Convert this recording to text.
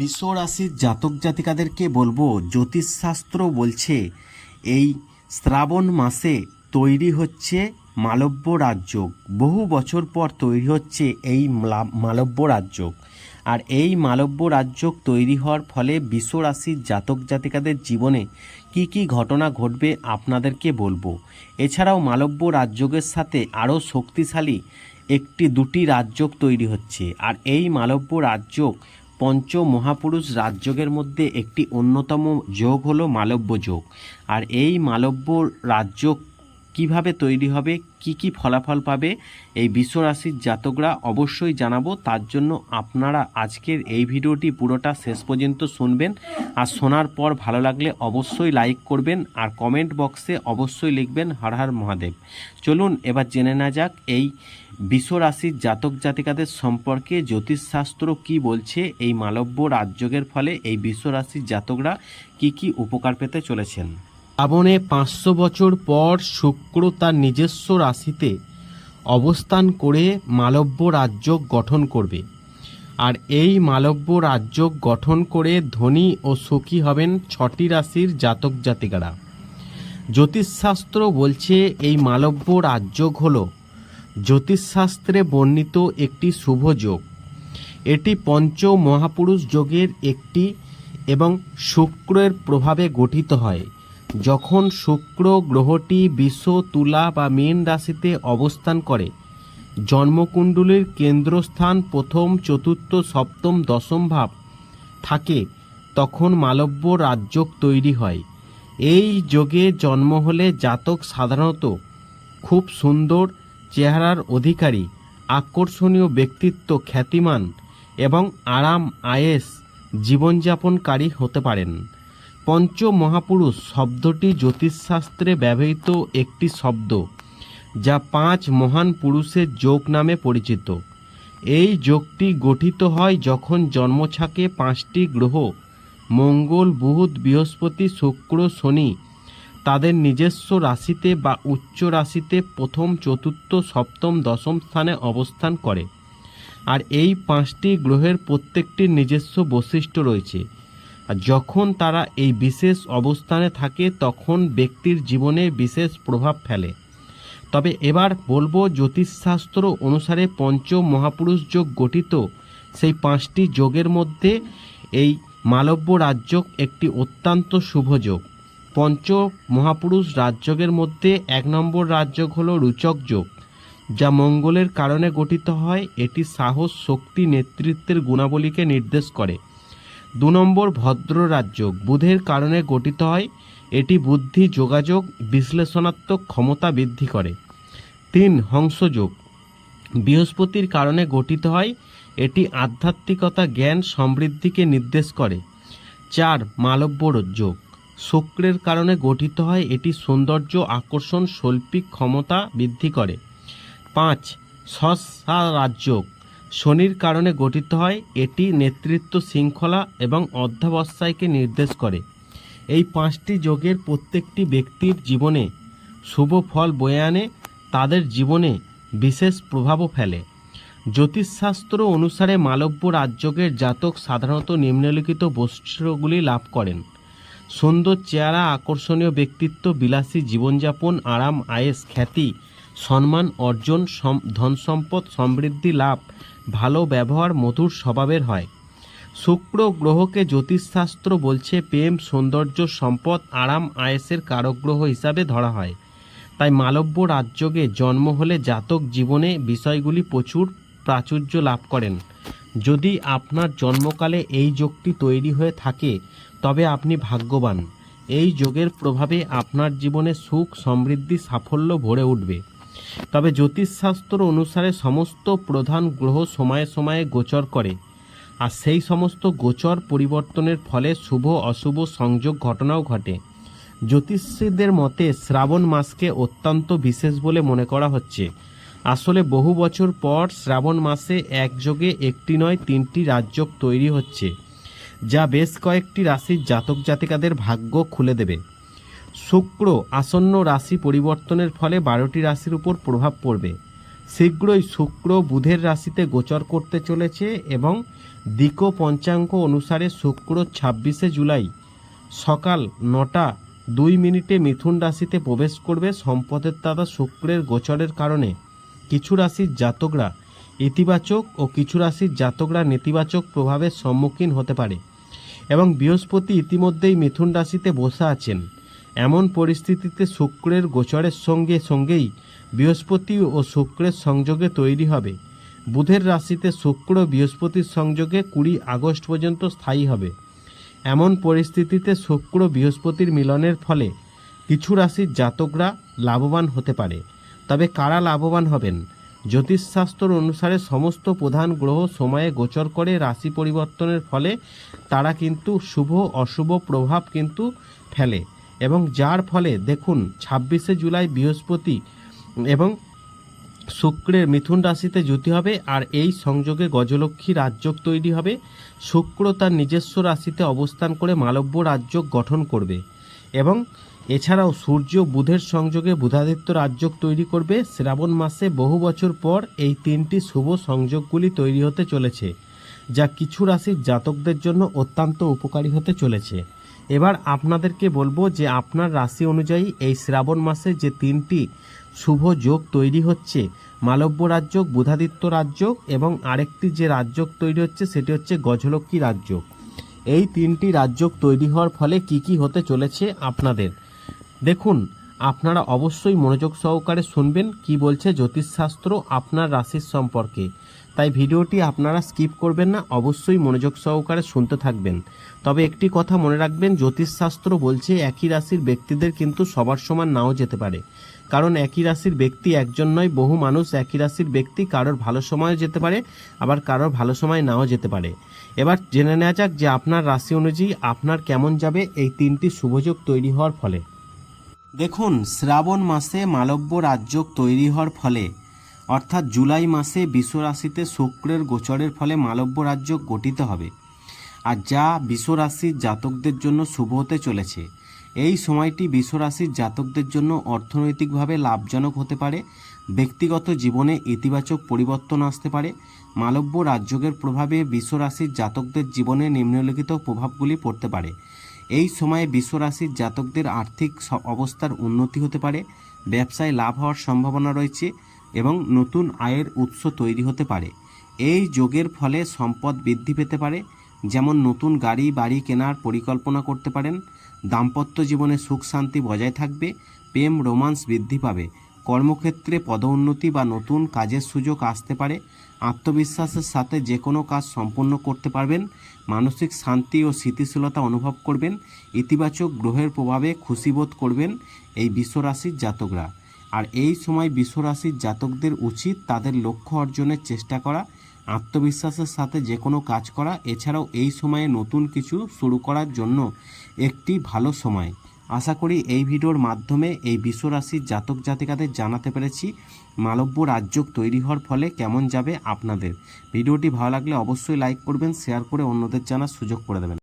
বিশ্ব রাশির জাতক জাতিকাদেরকে বলব, জ্যোতিষশাস্ত্র বলছে, এই শ্রাবণ মাসে তৈরি হচ্ছে মালব্য রাজ্য বহু বছর পর তৈরি হচ্ছে এই মালা- মালব্য রাজ্য আর এই মালব্য রাজ্য তৈরি হওয়ার ফলে বিশ্ব রাশির জাতক জাতিকাদের জীবনে কি কি ঘটনা ঘটবে আপনাদেরকে বলব। এছাড়াও মালব্য রাজ্যের সাথে আরও শক্তিশালী একটি দুটি রাজযোগ তৈরি হচ্ছে। আর এই মালব্য রাজযোগ পঞ্চ মহাপুরুষ রাজযোগের মধ্যে একটি অন্যতম যোগ হলো মালব্য যোগ। আর এই মালব্য রাজযোগ কীভাবে তৈরি হবে, কি কি ফলাফল পাবে, এই বিশ্বরাশির জাতকরা অবশ্যই জানাব। তার জন্য আপনারা আজকের এই ভিডিওটি পুরোটা শেষ পর্যন্ত শুনবেন। আর শোনার পর ভালো লাগলে অবশ্যই লাইক করবেন আর কমেন্ট বক্সে অবশ্যই লিখবেন হর হর মহাদেব। চলুন এবার জেনে না যাক এই বিশ্ব রাশির জাতক জাতিকাদের সম্পর্কে জ্যোতিষশাস্ত্র কি বলছে, এই মালব্য রাজযোগের ফলে এই বিশ্ব রাশির জাতকরা কি কি উপকার পেতে চলেছেন। শ্রাবণে পাঁচশো বছর পর শুক্র তার নিজস্ব রাশিতে অবস্থান করে মালব্য রাজ্য গঠন করবে। আর এই মালব্য রাজ্য গঠন করে ধনী ও সুখী হবেন ছটি রাশির জাতক জাতিকারা। জ্যোতিষশাস্ত্র বলছে এই মালব্য রাজযোগ হল জ্যোতিষশাস্ত্রে বর্ণিত একটি শুভ যোগ। এটি পঞ্চ মহাপুরুষ যোগের একটি এবং শুক্রের প্রভাবে গঠিত হয়। যখন শুক্র গ্রহটি বিশ্ব তুলা বা মীন রাশিতে অবস্থান করে, জন্মকুণ্ডলীর কেন্দ্রস্থান প্রথম, চতুর্থ, সপ্তম, দশম ভাব থাকে, তখন মালব্য রাজযোগ তৈরি হয়। এই যোগে জন্ম হলে জাতক সাধারণত খুব সুন্দর চেহারার অধিকারী, আকর্ষণীয় ব্যক্তিত্ব, খ্যাতিমান এবং আরাম, আয়েস জীবনযাপনকারী হতে পারেন। পঞ্চ মহাপুরুষ শব্দটি জ্যোতিষশাস্ত্রে ব্যবহৃত একটি শব্দ, যা পাঁচ মহান পুরুষের যোগ নামে পরিচিত। এই যোগটি গঠিত হয় যখন জন্মছাকে পাঁচটি গ্রহ, মঙ্গল, বুধ, বৃহস্পতি, শুক্র, শনি, তাদের নিজস্ব রাশিতে বা উচ্চ রাশিতে প্রথম, চতুর্থ, সপ্তম, দশম স্থানে অবস্থান করে। আর এই পাঁচটি গ্রহের প্রত্যেকটির নিজস্ব বৈশিষ্ট্য রয়েছে। যখন তারা এই বিশেষ অবস্থানে থাকে, তখন ব্যক্তির জীবনে বিশেষ প্রভাব ফেলে। তবে এবার বলব, জ্যোতিষশাস্ত্র অনুসারে পঞ্চ মহাপুরুষ যোগ গঠিত। সেই পাঁচটি যোগের মধ্যে এই মালব্য রাজযোগ একটি অত্যন্ত শুভ যোগ। পঞ্চ মহাপুরুষ রাজযোগের মধ্যে এক নম্বর রাজযোগ হলো রুচক যোগ, যা মঙ্গলের কারণে গঠিত হয়। এটি সাহস, শক্তি, নেতৃত্বের গুণাবলীকে নির্দেশ করে। দু নম্বর ভদ্র রাজযোগ বুধের কারণে গঠিত হয়, এটি বুদ্ধি, যোগাযোগ, বিশ্লেষণাত্মক ক্ষমতা বৃদ্ধি করে। তিন, হংসযোগ। বৃহস্পতির কারণে গঠিত হয়, এটি আধ্যাত্মিকতা জ্ঞান সমৃদ্ধিকে নির্দেশ করে। চার মালব্য যোগ শুক্রের কারণে গঠিত হয়, এটি সৌন্দর্য আকর্ষণ, শৈল্পিক ক্ষমতা বৃদ্ধি করে। পাঁচ সসা রাজযোগ শনির কারণে গঠিত হয়, এটি নেতৃত্ব শৃঙ্খলা এবং অধ্যাবসায়কে নির্দেশ করে। এই পাঁচটি যোগের প্রত্যেকটি ব্যক্তির জীবনে শুভ ফল বয়ে আনে, তাদের জীবনে বিশেষ প্রভাবও ফেলে। জ্যোতিষশাস্ত্র অনুসারে মালব্য রাজযোগের জাতক সাধারণত নিম্নলিখিত বৈশিষ্ট্যগুলি লাভ করেন। সুন্দর চেহারা, আকর্ষণীয় ব্যক্তিত্ব, বিলাসী জীবনযাপন, আরাম, আয়েস, খ্যাতি, সম্মান, অর্জন ধন সম্পদ, সমৃদ্ধি, লাভ ভালো ব্যবহার মধুর স্বভাবের হয়। শুক্র গ্রহকে জ্যোতিষশাস্ত্র বলছে প্রেম, সৌন্দর্য, সম্পদ, আরাম, আয়েসের কারক গ্রহ হিসাবে ধরা হয়। তাই মালব্য রাজযোগে জন্ম হলে জাতক জীবনে বিষয়গুলি প্রচুর প্রাচুর্য লাভ করেন। যদি আপনার জন্মকালে এই যোগটি তৈরি হয়ে থাকে, তবে আপনি ভাগ্যবান। এই যোগের প্রভাবে আপনার জীবনে সুখ, সমৃদ্ধি, সাফল্য ভরে উঠবে। তবে জ্যোতিষশাস্ত্র অনুসারে সমস্ত প্রধান গ্রহ সময়ে সময়ে গোচর করে, আর সেই সমস্ত গোচর পরিবর্তনের ফলে শুভ অশুভ সংযোগ ঘটনাও ঘটে। জ্যোতিষীদের মতে শ্রাবণ মাসকে অত্যন্ত বিশেষ বলে মনে করা হচ্ছে। আসলে বহু বছর পর শ্রাবণ মাসে একযোগে একটি নয় তিনটি রাজযোগ তৈরি হচ্ছে, যা বেশ কয়েকটি রাশির জাতক জাতিকাদের ভাগ্য খুলে দেবে। শুক্র আসন্ন রাশি পরিবর্তনের ফলে বারোটি রাশির উপর প্রভাব পড়বে। শীঘ্রই শুক্র বুধের রাশিতে গোচর করতে চলেছে এবং দিকো পঞ্চাঙ্গ অনুসারে শুক্র ছাব্বিশে জুলাই সকাল নটা দুই মিনিটে মিথুন রাশিতে প্রবেশ করবে সম্পদের দাদা শুক্রের গোচরের কারণে। কিছু রাশির জাতকরা ইতিবাচক ও কিছু রাশির জাতকরা নেতিবাচক প্রভাবের সম্মুখীন হতে পারে এবং বৃহস্পতি ইতিমধ্যেই মিথুন রাশিতে বসে আছেন। এমন পরিস্থিতিতে শুক্রের গোচরের সঙ্গে সঙ্গেই বৃহস্পতি ও শুক্রের সংযোগে তৈরি হবে। বুধের রাশিতে শুক্র বৃহস্পতির সংযোগে কুড়ি আগস্ট পর্যন্ত স্থায়ী হবে। এমন পরিস্থিতিতে শুক্র বৃহস্পতির মিলনের ফলে কিছু রাশির জাতকরা লাভবান হতে পারে। তবে কারা লাভবান হবেন? জ্যোতিষশাস্ত্র অনুসারে সমস্ত প্রধান গ্রহ সময়ে গোচর করে রাশি পরিবর্তনের ফলে তারা কিন্তু শুভ, অশুভ প্রভাব কিন্তু ফেলে। এবং যার ফলে, দেখুন, ছাব্বিশে জুলাই বৃহস্পতি এবং শুক্রের মিথুন রাশিতে জ্যোতি হবে আর এই সংযোগে গজলক্ষ্মী রাজযোগ তৈরি হবে। শুক্র তার নিজস্ব রাশিতে অবস্থান করে মালব্য রাজযোগ গঠন করবে এবং এছাড়াও সূর্য বুধের সংযোগে বুধাদিত্য রাজযোগ তৈরি করবে। শ্রাবণ মাসে বহু বছর পর এই তিনটি শুভ সংযোগগুলি তৈরি হতে চলেছে, যা কিছু রাশির জাতকদের জন্য অত্যন্ত উপকারী হতে চলেছে। এবার আপনাদেরকে বলব যে আপনার রাশি অনুযায়ী এই শ্রাবণ মাসে যে তিনটি শুভ যোগ তৈরি হচ্ছে, মালব্য রাজযোগ, বুধাদিত্য রাজযোগ এবং আরেকটি যে রাজযোগ তৈরি হচ্ছে সেটি হচ্ছে গজলক্ষ্মী রাজযোগ। এই তিনটি রাজযোগ তৈরি হওয়ার ফলে কি কি হতে চলেছে আপনাদের? দেখুন আপনারা অবশ্যই মনোযোগ সহকারে শুনবেন কি বলছে জ্যোতিষশাস্ত্র আপনার রাশির সম্পর্কে। তাই ভিডিওটি আপনারা স্কিপ করবেন না, অবশ্যই মনোযোগ সহকারে শুনতে থাকবেন। তবে একটি কথা মনে রাখবেন, জ্যোতিষশাস্ত্র বলছে একই রাশির ব্যক্তিদের কিন্তু সবার সমান নাও যেতে পারে। কারণ একই রাশির ব্যক্তি একজন নয়, বহু মানুষ একই রাশির ব্যক্তি কারোর ভালো সময় যেতে পারে, আবার কারোর ভালো সময় নাও যেতে পারে। এবার জেনে নেওয়া যাক যে আপনার রাশি অনুযায়ী আপনার কেমন যাবে এই তিনটি শুভযোগ তৈরি হওয়ার ফলে। দেখুন, শ্রাবণ মাসে মালব্য রাজযোগ তৈরি হওয়ার ফলে, অর্থাৎ জুলাই মাসে বিশ্বরাশিতে শুক্রের গোচরের ফলে মালব্য রাজযোগ গঠিত হবে। আর যা বিশ্বরাশির জাতকদের জন্য শুভ হতে চলেছে, এই সময়টি বিশ্বরাশির জাতকদের জন্য অর্থনৈতিকভাবে লাভজনক হতে পারে, ব্যক্তিগত জীবনে ইতিবাচক পরিবর্তন আসতে পারে, মালব্য রাজযোগের প্রভাবে বিশ্বরাশির জাতকদের জীবনে নিম্নলিখিত প্রভাবগুলি পড়তে পারে। এই সময়ে বিশ্বরাশির জাতকদের আর্থিক অবস্থার উন্নতি হতে পারে, ব্যবসায় লাভ হওয়ার সম্ভাবনা রয়েছে এবং নতুন আয়ের উৎস তৈরি হতে পারে। এই যোগের ফলে সম্পদ বৃদ্ধি পেতে পারে, যেমন নতুন গাড়ি, বাড়ি কেনার পরিকল্পনা করতে পারেন, দাম্পত্য জীবনে সুখ শান্তি বজায় থাকবে, প্রেম, রোমান্স বৃদ্ধি পাবে। কর্মক্ষেত্রে পদোন্নতি বা নতুন কাজের সুযোগ আসতে পারে, আত্মবিশ্বাসের সাথে যে কোনো কাজ সম্পন্ন করতে পারবেন, মানসিক শান্তি ও স্থিতিশীলতা অনুভব করবেন, ইতিবাচক গ্রহের প্রভাবে খুশিবোধ করবেন এই বিশ্বরাশির জাতকরা। আর এই সময় বিশ্বরাশির জাতকদের উচিত তাদের লক্ষ্য অর্জনের চেষ্টা করা, আত্মবিশ্বাসের সাথে যে কোনো কাজ করা। এছাড়াও এই সময়ে নতুন কিছু শুরু করার জন্য একটি ভালো সময়। আশা করি এই ভিডিওর মাধ্যমে এই বিশ্বরাশির জাতক জাতিকাদের জানাতে পেরেছি মালব্য রাজযোগ তৈরি হওয়ার ফলে কেমন যাবে আপনাদের। ভিডিওটি ভালো লাগলে অবশ্যই লাইক করবেন শেয়ার করে অন্যদের জানার সুযোগ করে দেবেন।